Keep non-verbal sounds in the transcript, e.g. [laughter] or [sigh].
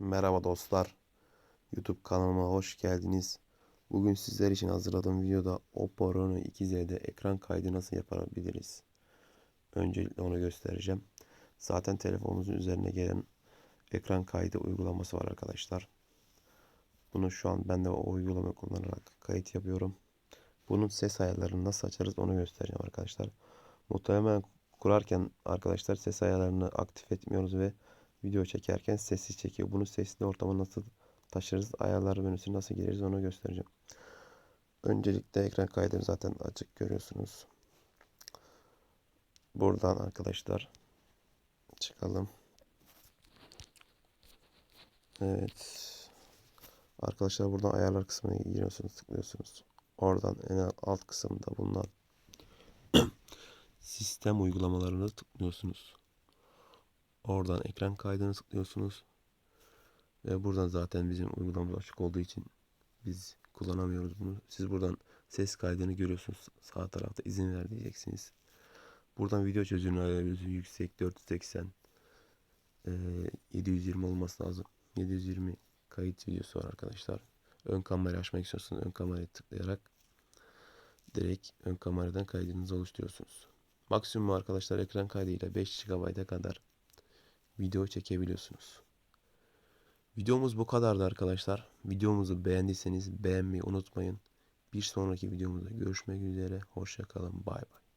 Merhaba dostlar. YouTube kanalıma hoş geldiniz. Bugün sizler için hazırladığım videoda Oppo Reno 2Z'de ekran kaydı nasıl yapabiliriz? Öncelikle onu göstereceğim. Zaten telefonumuzun üzerine gelen ekran kaydı uygulaması var arkadaşlar. Bunu şu an ben de o uygulamayı kullanarak kayıt yapıyorum. Bunun ses ayarlarını nasıl açarız onu göstereceğim arkadaşlar. Muhtemelen kurarken arkadaşlar ses ayarlarını aktif etmiyoruz ve video çekerken sessiz çekiyor. Bunu sesli ortama nasıl taşırız, ayarlar menüsüne nasıl gireriz onu göstereceğim. Öncelikle ekran kaydını zaten açık görüyorsunuz. Buradan arkadaşlar çıkalım. Evet. Arkadaşlar buradan ayarlar kısmına giriyorsunuz, tıklıyorsunuz. Oradan en alt kısımda bulunan [clears throat] sistem uygulamalarını tıklıyorsunuz. Oradan ekran kaydını tıklıyorsunuz. Ve buradan zaten bizim uygulamamız açık olduğu için biz kullanamıyoruz bunu. Siz buradan ses kaydını görüyorsunuz. Sağ tarafta izin ver diyeceksiniz. Buradan video çözünürlüğü ayarlıyorsunuz. Yüksek 480 e, 720 olması lazım. 720 kayıt videosu var arkadaşlar. Ön kamerayı açmak istiyorsanız ön kamerayı tıklayarak direkt ön kameradan kaydınızı oluşturuyorsunuz. Maksimum arkadaşlar ekran kaydıyla 5 GB'a kadar video çekebiliyorsunuz. Videomuz bu kadardı arkadaşlar. Videomuzu beğendiyseniz beğenmeyi unutmayın. Bir sonraki videomuzda görüşmek üzere. Hoşçakalın. Bay bay.